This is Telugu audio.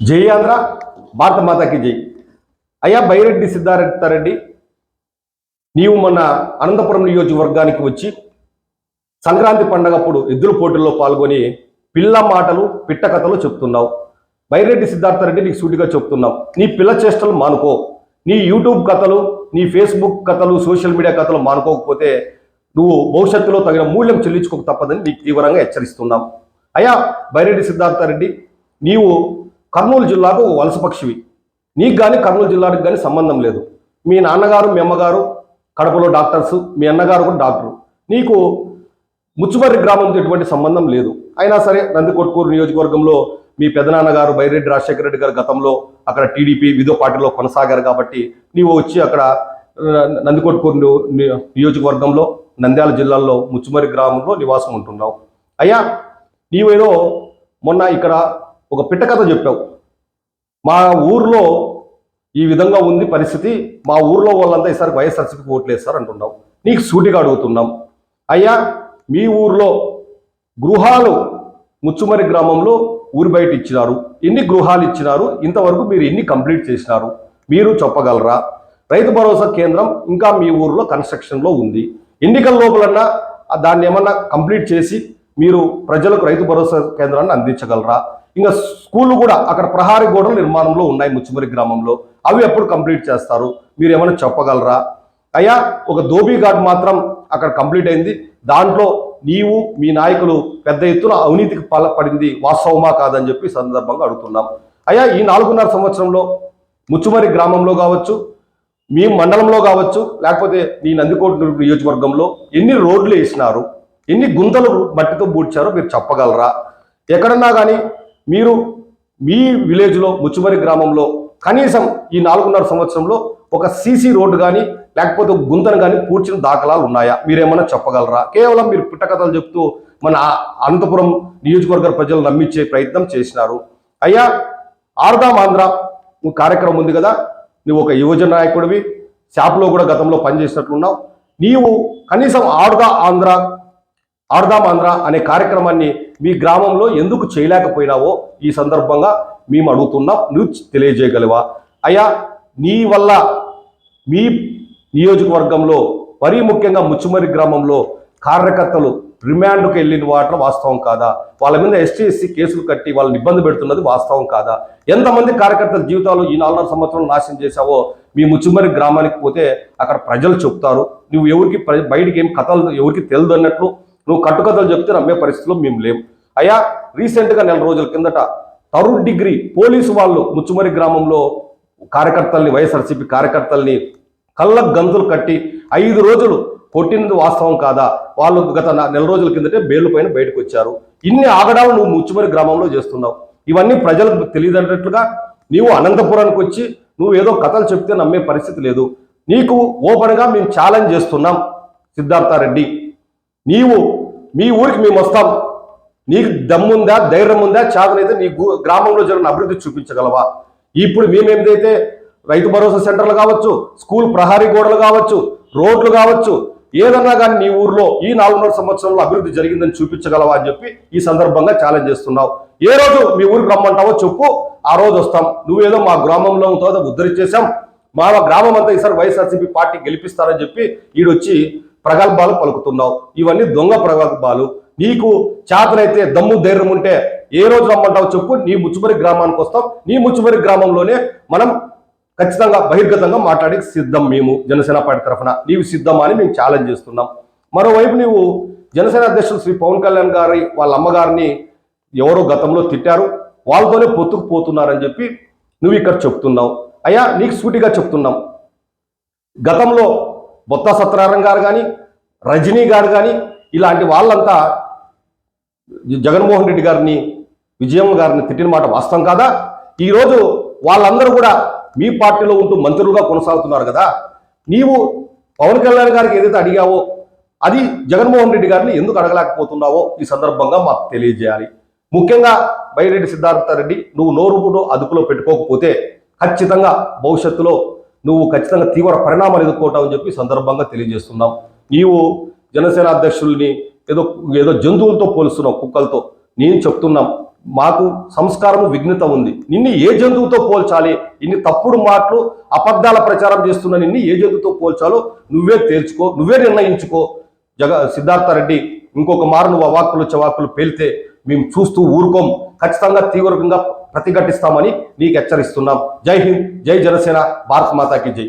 జై ఆంధ్ర భారత మాతాకి జై. అయ్యా బైరెడ్డి సిద్ధార్థరెడ్డి నీవు మొన్న అనంతపురం నియోజకవర్గానికి వచ్చి సంక్రాంతి పండగప్పుడు ఎద్దుల పోటీల్లో పాల్గొని పిల్ల మాటలు పిట్ట కథలు చెప్తున్నావు. బైరెడ్డి సిద్ధార్థరెడ్డి నీకు సూటిగా చెప్తున్నావు నీ పిల్ల చేష్టలు మానుకో. నీ యూట్యూబ్ కథలు నీ ఫేస్బుక్ కథలు సోషల్ మీడియా కథలు మానుకోకపోతే నువ్వు భవిష్యత్తులో తగిన మూల్యం చెల్లించుకోక తప్పదని నీకు తీవ్రంగా హెచ్చరిస్తున్నాం. అయ్యా బైరెడ్డి సిద్ధార్థరెడ్డి నీవు కర్నూలు జిల్లాకు ఒక వలస పక్షివి. నీకు కానీ కర్నూలు జిల్లాకు కానీ సంబంధం లేదు. మీ నాన్నగారు మీ అమ్మగారు కడపలో డాక్టర్స్ మీ అన్నగారు కూడా డాక్టరు. నీకు ముచ్చుమర్రి గ్రామంతో ఎటువంటి సంబంధం లేదు. అయినా సరే నందికొట్కూరు నియోజకవర్గంలో మీ పెదనాన్నగారు బైరెడ్డి రాజశేఖర రెడ్డి గారు గతంలో అక్కడ టీడీపీ విధో పార్టీలో కొనసాగారు కాబట్టి నీవు వచ్చి అక్కడ నందికొట్కూరు నియోజకవర్గంలో నంద్యాల జిల్లాలో ముచ్చుమరి గ్రామంలో నివాసం ఉంటున్నావు. అయ్యా నీవేదో మొన్న ఇక్కడ ఒక పిట్ట కథ చెప్పావు. మా ఊర్లో ఈ విధంగా ఉంది పరిస్థితి. మా ఊర్లో వాళ్ళంతా ఈసారి వైఎస్ఆర్సీపీకి వేసారు అంటున్నాం. నీకు సూటిగా అడుగుతున్నాం. అయ్యా మీ ఊర్లో గృహాలు ముచ్చుమరి గ్రామంలో ఊరి బయట ఇచ్చినారు. ఎన్ని గృహాలు ఇచ్చినారు? ఇంతవరకు మీరు ఎన్ని కంప్లీట్ చేసినారు? మీరు చెప్పగలరా? రైతు భరోసా కేంద్రం ఇంకా మీ ఊర్లో కన్స్ట్రక్షన్లో ఉంది. ఎన్నికల లోపలన్నా దాన్ని ఏమన్నా కంప్లీట్ చేసి మీరు ప్రజలకు రైతు భరోసా కేంద్రాన్ని అందించగలరా? ఇంకా స్కూళ్ళు కూడా అక్కడ ప్రహారీ గోడలు నిర్మాణంలో ఉన్నాయి ముచ్చుమరి గ్రామంలో. అవి ఎప్పుడు కంప్లీట్ చేస్తారు? మీరు ఏమైనా చెప్పగలరా? అయ్యా ఒక ధోబీ ఘాట్ మాత్రం అక్కడ కంప్లీట్ అయింది. దాంట్లో నీవు మీ నాయకులు పెద్ద ఎత్తున అవినీతికి పాల్పడింది వాస్తవమా కాదని చెప్పి సందర్భంగా అడుగుతున్నాం. అయ్యా ఈ నాలుగున్నర సంవత్సరంలో ముచ్చుమరి గ్రామంలో కావచ్చు మీ మండలంలో కావచ్చు లేకపోతే మీ నందికోట నియోజకవర్గంలో ఎన్ని రోడ్లు వేసినారు ఎన్ని గుంతలు మట్టితో పూడ్చారో మీరు చెప్పగలరా? ఎక్కడన్నా కానీ మీరు మీ విలేజ్లో ముచ్చుమరి గ్రామంలో కనీసం ఈ నాలుగున్నర సంవత్సరంలో ఒక సీసీ రోడ్డు కానీ లేకపోతే గుంతను కానీ పూడ్చిన దాఖలాలు ఉన్నాయా? మీరేమన్నా చెప్పగలరా? కేవలం మీరు పుట్టకథలు చెప్తూ మన అనంతపురం నియోజకవర్గ ప్రజలు నమ్మించే ప్రయత్నం చేసినారు. అయ్యా ఆర్దాం ఆంధ్ర కార్యక్రమం ఉంది కదా నువ్వు ఒక యువజన నాయకుడివి షాప్లో కూడా గతంలో పనిచేసినట్లున్నావు. నీవు కనీసం ఆర్దా ఆంధ్ర ఆడదాం అనే కార్యక్రమాన్ని మీ గ్రామంలో ఎందుకు చేయలేకపోయినావో ఈ సందర్భంగా మేము అడుగుతున్నాం. నువ్వు తెలియజేయగలవా? అయ్యా నీ వల్ల మీ నియోజకవర్గంలో మరీ ముఖ్యంగా ముచ్చుమరి గ్రామంలో కార్యకర్తలు రిమాండ్కు వెళ్ళిన వాటర్ వాస్తవం కాదా? వాళ్ళ మీద ఎస్టీ ఎస్సీ కేసులు కట్టి వాళ్ళని ఇబ్బంది పెడుతున్నది వాస్తవం కాదా? ఎంతమంది కార్యకర్తల జీవితాలు ఈ నాలుగున్నర సంవత్సరాలు నాశనం చేశావో మీ ముచ్చుమరి గ్రామానికి పోతే అక్కడ ప్రజలు చెప్తారు. నువ్వు ఎవరికి ప్ర- బయటికి ఏం కథలు ఎవరికి తెలియదు అన్నట్లు నువ్వు కట్టుకథలు చెప్తే నమ్మే పరిస్థితిలో మేము లేం అయ్యా రీసెంట్గా నెల రోజుల కిందట తరుణ్ డిగ్రీ పోలీసు వాళ్ళు ముచ్చుమరి గ్రామంలో కార్యకర్తల్ని వైఎస్ఆర్సీపీ కార్యకర్తల్ని కళ్ళ గంతులు కట్టి ఐదు రోజులు కొట్టినది వాస్తవం కాదా? వాళ్ళు గత నెల రోజుల కిందటే బెయిల్ పైన బయటకు వచ్చారు. ఇన్ని ఆగడాలు నువ్వు ముచ్చుమరి గ్రామంలో చేస్తున్నావు. ఇవన్నీ ప్రజలకు తెలియదన్నట్లుగా నీవు అనంతపురానికి వచ్చి నువ్వు ఏదో కథలు చెప్తే నమ్మే పరిస్థితి లేదు. నీకు ఓపెన్గా మేము ఛాలెంజ్ చేస్తున్నాం సిద్ధార్థారెడ్డి. నీవు మీ ఊరికి మేము వస్తాం. నీకు దమ్ముందా ధైర్యం ఉందా చేతనైతే నీ గ్రామంలో జరిగిన అభివృద్ధి చూపించగలవా? ఇప్పుడు మేము రైతు భరోసా సెంటర్లు కావచ్చు స్కూల్ ప్రహారీ గోడలు కావచ్చు రోడ్లు కావచ్చు ఏదన్నా కానీ నీ ఊర్లో ఈ నాలుగున్నర సంవత్సరంలో అభివృద్ధి జరిగిందని చూపించగలవా అని చెప్పి ఈ సందర్భంగా ఛాలెంజ్ చేస్తున్నావు. ఏ రోజు మీ ఊరికి రమ్మంటావో చెప్పు ఆ రోజు వస్తాం. నువ్వేదో మా గ్రామంలో ఉంటుందో ఉద్ధరించేశాం. మా గ్రామం అంతా ఈసారి వైఎస్ఆర్సీపీ పార్టీ గెలిపిస్తారని చెప్పి ఈడొచ్చి ప్రగల్భాలు పలుకుతున్నావు. ఇవన్నీ దొంగ ప్రగల్భాలు. నీకు చేతనైతే దమ్ము ధైర్యం ఉంటే ఏ రోజు రమ్మంటావు చెప్పు. నీ ముచ్చుమరి గ్రామానికి వస్తాం. నీ ముచ్చుమరి గ్రామంలోనే మనం ఖచ్చితంగా బహిర్గతంగా మాట్లాడి సిద్ధం మేము జనసేన పార్టీ తరఫున. నీవు సిద్ధమా అని మేము ఛాలెంజ్ చేస్తున్నాం. మరోవైపు నీవు జనసేన అధ్యక్షులు శ్రీ పవన్ కళ్యాణ్ గారి వాళ్ళ అమ్మగారిని ఎవరో గతంలో తిట్టారు. వాళ్ళతోనే పొత్తుకు పోతున్నారని చెప్పి నువ్వు ఇక్కడ చెప్తున్నావు. అయ్యా నీకు సూటిగా చెప్తున్నాం. గతంలో బొత్త సత్యనారాయణ గారు కానీ రజనీ గారు కానీ ఇలాంటి వాళ్ళంతా జగన్మోహన్ రెడ్డి గారిని విజయమ్మ గారిని తిట్టిన మాట వాస్తవం కాదా? ఈరోజు వాళ్ళందరూ కూడా మీ పార్టీలో ఉంటూ మంత్రులుగా కొనసాగుతున్నారు కదా. నీవు పవన్ కళ్యాణ్ గారికి ఏదైతే అడిగావో అది జగన్మోహన్ రెడ్డి గారిని ఎందుకు అడగలేకపోతున్నావో ఈ సందర్భంగా మాకు తెలియజేయాలి. ముఖ్యంగా బైరెడ్డి సిద్ధార్థ రెడ్డి నువ్వు నోరుపును అదుపులో పెట్టుకోకపోతే ఖచ్చితంగా భవిష్యత్తులో నువ్వు ఖచ్చితంగా తీవ్ర పరిణామాలు ఎదుర్కొంటావని చెప్పి సందర్భంగా తెలియజేస్తున్నాం. నీవు జనసేన అధ్యక్షుల్ని ఏదో ఏదో జంతువులతో పోలుస్తున్నావు కుక్కలతో నేను చెప్తున్నాం మాకు సంస్కారము విఘ్నత ఉంది. నిన్ను ఏ జంతువుతో పోల్చాలి? ఇన్ని తప్పుడు మాటలు అబద్ధాల ప్రచారం చేస్తున్న నిన్ను ఏ జంతువుతో పోల్చాలో నువ్వే తేల్చుకో నువ్వే నిర్ణయించుకో. జగ సిద్ధార్థారెడ్డి ఇంకొక మారు నువ్వు అవాక్కులు చవాకులు పేలితే మేము చూస్తూ ఊరుకోం. ఖచ్చితంగా తీవ్రంగా ప్రతిఘటిస్తామని నీకు హెచ్చరిస్తున్నాం. జై హింద్ జై జనసేన భారత్ మాతాకి జై.